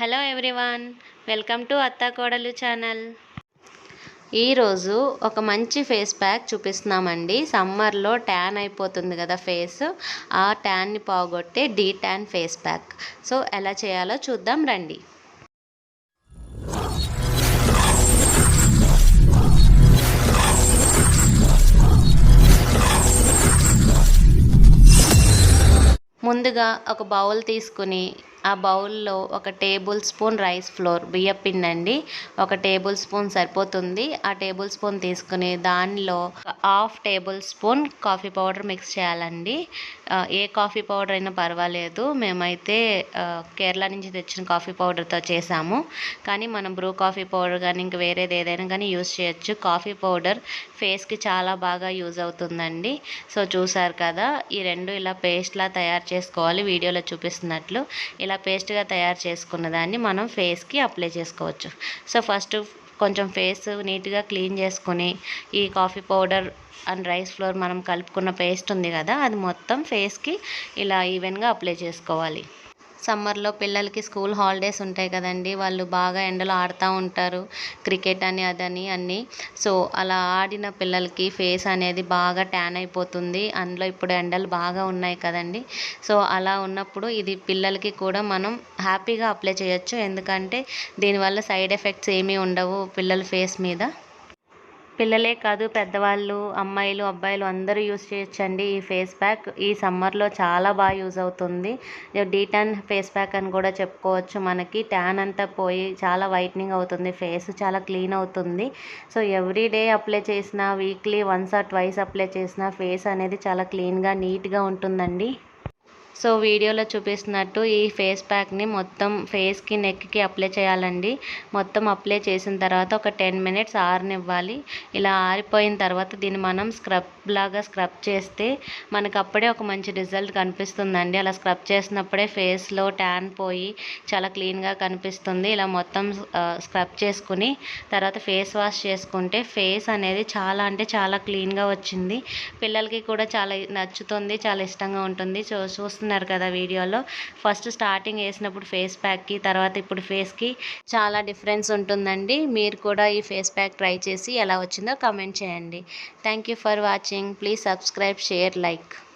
Hello everyone welcome to అత్తా కోడలు channel. ఈరోజు ఒక మంచి ఫేస్ ప్యాక్ చూపిస్తున్నామండి. సమ్మర్లో ట్యాన్ అయిపోతుంది కదా ఫేస్. ఆ ట్యాన్ని పోగొట్టే de tan face pack. So ఎలా చేయాలో చూద్దాం రండి. ముందుగా ఒక బౌల్ తీసుకుని ఆ బౌల్లో ఒక టేబుల్ స్పూన్ రైస్ ఫ్లోర్ బియ్యం అండి ఒక టేబుల్ స్పూన్ సరిపోతుంది. ఆ టేబుల్ స్పూన్ తీసుకుని దానిలో half tablespoon coffee powder mix చేయాలండి. ఏ కాఫీ పౌడర్ అయినా పర్వాలేదు. మేమైతే కేరళ నుంచి తెచ్చిన కాఫీ పౌడర్తో చేసాము. కానీ మనం బ్రూ కాఫీ పౌడర్ కానీ ఇంక వేరేది ఏదైనా కానీ యూస్ చేయొచ్చు. కాఫీ పౌడర్ ఫేస్కి చాలా బాగా యూజ్ అవుతుందండి. సో చూసారు కదా ఈ రెండు ఇలా పేస్ట్లా తయారు చేసుకోవాలి. వీడియోలో చూపిస్తున్నట్లు. ఇలా ఇలా పేస్ట్గా తయారు చేసుకున్న దాన్ని మనం ఫేస్కి అప్లై చేసుకోవచ్చు. సో ఫస్ట్ కొంచెం ఫేస్ నీట్గా క్లీన్ చేసుకొని ఈ coffee powder and rice flour మనం కలుపుకున్న పేస్ట్ ఉంది కదా అది మొత్తం ఫేస్కి ఇలా ఈవెన్గా అప్లై చేసుకోవాలి. సమ్మర్లో పిల్లలకి స్కూల్ హాలిడేస్ ఉంటాయి కదండి. వాళ్ళు బాగా ఎండలో ఆడుతూ ఉంటారు. క్రికెట్ అని అదని అన్నీ. సో అలా ఆడిన పిల్లలకి ఫేస్ అనేది బాగా ట్యాన్ అయిపోతుంది. అందులో ఇప్పుడు ఎండలు బాగా ఉన్నాయి కదండి. సో అలా ఉన్నప్పుడు ఇది పిల్లలకి కూడా మనం హ్యాపీగా అప్లై చేయొచ్చు. ఎందుకంటే దీనివల్ల సైడ్ ఎఫెక్ట్స్ ఏమీ ఉండవు పిల్లల ఫేస్ మీద. పిల్లలే కాదు పెద్దవాళ్ళు అమ్మాయిలు అబ్బాయిలు అందరూ యూస్ చేయొచ్చండి ఈ ఫేస్ ప్యాక్. ఈ సమ్మర్లో చాలా బాగా యూజ్ అవుతుంది. డీటన్ ఫేస్ ప్యాక్ అని కూడా చెప్పుకోవచ్చు మనకి. ట్యాన్ అంతా పోయి చాలా వైట్నింగ్ అవుతుంది. ఫేస్ చాలా క్లీన్ అవుతుంది. సో ఎవ్రీ డే అప్లై చేసిన weekly once or twice apply చేసిన ఫేస్ అనేది చాలా క్లీన్గా నీట్గా ఉంటుందండి. సో వీడియోలో చూపిస్తున్నట్టు ఈ ఫేస్ ప్యాక్ని మొత్తం ఫేస్కి నెక్కి అప్లై చేయాలండి. మొత్తం అప్లై చేసిన తర్వాత ఒక టెన్ మినిట్స్ ఆరనివ్వాలి. ఇలా ఆరిపోయిన తర్వాత దీన్ని మనం స్క్రబ్ లాగా స్క్రబ్ చేస్తే మనకు అప్పుడే ఒక మంచి రిజల్ట్ కనిపిస్తుందండి. అలా స్క్రబ్ చేసినప్పుడే ఫేస్లో ట్యాన్ పోయి చాలా క్లీన్గా కనిపిస్తుంది. ఇలా మొత్తం స్క్రబ్ చేసుకుని తర్వాత ఫేస్ వాష్ చేసుకుంటే ఫేస్ అనేది చాలా అంటే చాలా క్లీన్గా వచ్చింది. పిల్లలకి కూడా చాలా నచ్చుతుంది చాలా ఇష్టంగా ఉంటుంది. చూస్తుంది చూస్తున్నారు కదా వీడియోలో. ఫస్ట్ స్టార్టింగ్ వేసినప్పుడు ఫేస్ ప్యాక్కి తర్వాత ఇప్పుడు ఫేస్కి చాలా డిఫరెన్స్ ఉంటుందండి. మీరు కూడా ఈ ఫేస్ ప్యాక్ ట్రై చేసి ఎలా వచ్చిందో కమెంట్ చేయండి. Thank you for watching. Please subscribe share like.